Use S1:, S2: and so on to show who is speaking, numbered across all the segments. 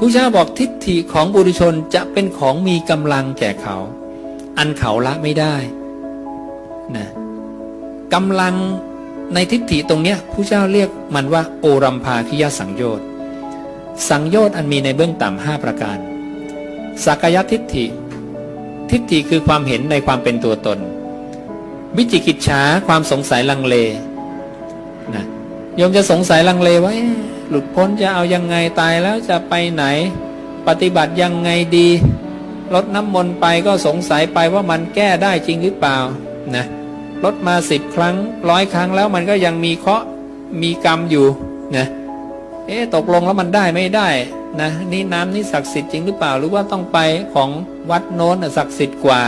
S1: ผู้เจ้าบอกทิฏฐิของบุรุชนจะเป็นของมีกำลังแก่เขา อันเขาละไม่ได้นะกำลังในทิฏฐิตรงเนี้ยผู้เจ้าเรียกมันว่า โอรัมภาคิยสังโยชน์สังโยชน์อันมีในเบื้องต่ำห้าประการสักยทิฏฐิ ทิฏฐิคือความเห็นในความเป็นตัวตน วิจิกิจฉาความสงสัยลังเลนะโยมจะสงสัยลังเลว่า หลุดพ้นจะเอายังไงตายแล้วจะไปไหน ปฏิบัติยังไงดีลดน้ำมนต์ไปก็สงสัยไปว่ามันแก้ได้จริงหรือเปล่านะลดมาสิบครั้งร้อยครั้งแล้วมันก็ยังมีเคาะมีกรรมอยู่นะเอ๊ะตกลงแล้วมันได้ไม่ได้นะนี่น้ำนี่ศักดิ์สิทธิ์จริงหรือเปล่า หรือว่าต้องไปของวัดโน้นศักดิ์สิทธิ์กว่า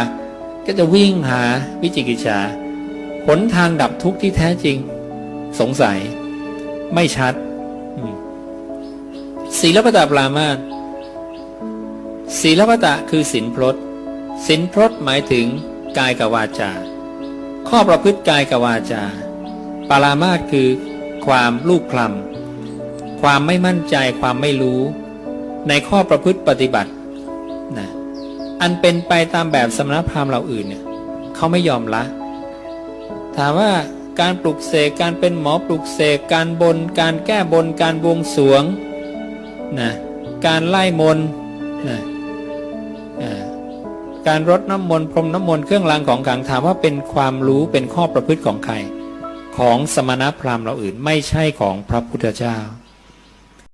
S1: ก็จะวิ่งหาวิจิกิจฉาหนทางดับทุกข์ที่แท้จริง สงสัย ไม่ชัด ศีลปตะปรามาสศีลปตะคือศีลพรตศีลพรตหมายถึงกายกับวาจา ข้อประพฤติกายกับวาจาปารามาสคือความลูกคลำความไม่มั่นใจความไม่รู้ ในข้อประพฤติปฏิบัตินะอันเป็นไปตามแบบสมณพราหมณ์เราอื่นเนี่ยเขาไม่ยอมละ ถามว่าการปลุกเสกการเป็นหมอปลุกเสกการบน การแก้บนการบวงสรวง นะการไล่มนนะการรดน้ำมนต์พรมน้ำมนต์เครื่องรางของขลังถามว่าเป็นความรู้เป็นข้อประพฤติของใคร ของสมณพราหมณ์เราอื่นไม่ใช่ของพระพุทธเจ้า